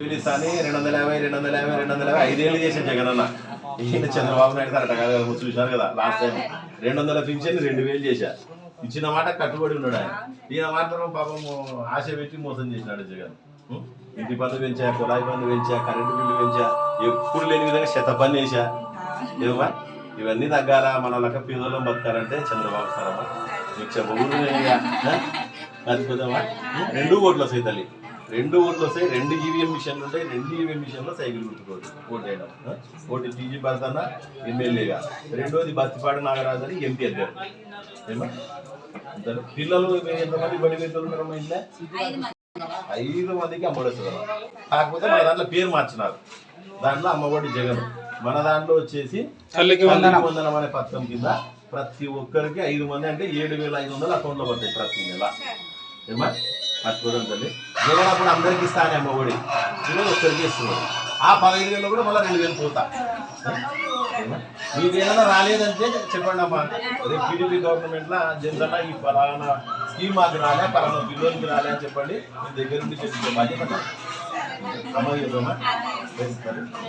అని రెండు వందల యాభై రెండు వందల యాభై రెండు వందల యాభై ఐదేళ్ళు చేసే జగన్ అన్న ఈయన చంద్రబాబు నాయుడు సార్ కాదు కదా కదా లాస్ట్ టైం రెండు వందల పింఛన్ రెండు వేలు చేశా. ఇచ్చిన మాట కట్టుబడి ఉన్నాడు ఆయన. ఈయన మాత్రం పాపం ఆశ పెట్టి మోసం చేసినాడు జగన్. ఇంటి పన్ను పెంచా కుళాయి పన్ను పెంచా కరెంటు బిల్లు పెంచా ఎప్పుడు లేని విధంగా శత పని చేశా ఏమా ఇవన్నీ తగ్గాల? మన లెక్క పిల్లలు బతకాలంటే చంద్రబాబు సారమ్మా నీకు చెప్పకూడదు బతిపోదామా రెండు ఓట్లు వస్తాయి తల్లి. రెండు ఓట్లు వస్తాయి రెండు ఈవీఎం మిషన్లు ఉంటాయి రెండు ఈవీఎం మిషన్లో సైకిల్ గుర్తుకోవచ్చు ఓటు వేయడం? ఒకటి టీజీ భరతన్న ఎమ్మెల్యేగా. రెండోది బత్తిపాడు నాగరాజు అని ఎంపీ అభ్యర్థి. పిల్లలు ఎంతమంది బడి పెద్దలు ఉన్నారు మా ఇంట్లో? ఐదు మందికి అమ్మఒడుస్తున్నారు కాకపోతే మన దాంట్లో పేరు మార్చినారు. దాంట్లో అమ్మఒడి జగన్. మన దాంట్లో వచ్చేసి తల్లికి వందనం. అనే పథకం కింద ప్రతి ఒక్కరికి ఐదు మంది అంటే ఏడు వేల ఐదు వందలు అకౌంట్లో పడతాయి ప్రతి నెల. ఏమా? మర్చిపోదాం తల్లి. దేవుడు అప్పుడు అందరికి ఇస్తానే అమ్మఒడి ఈరోజు ఒక్కరికి ఇస్తున్నాడు ఆ పదహైదు వేలు కూడా మళ్ళీ రెండు వేలు పోతా. ఏమా? మీకు ఏదైనా రాలేదంటే చెప్పండి అమ్మా. అదే టీడీపీ గవర్నమెంట్లో జనరల్ ఈ పలానా స్కీమ్ మాకు రాలే పలానా పిల్లలకి రాలే అని చెప్పండి. మీ దగ్గర నుండి చెప్పే బాధ్యత అమ్మ. చెప్పమ్మా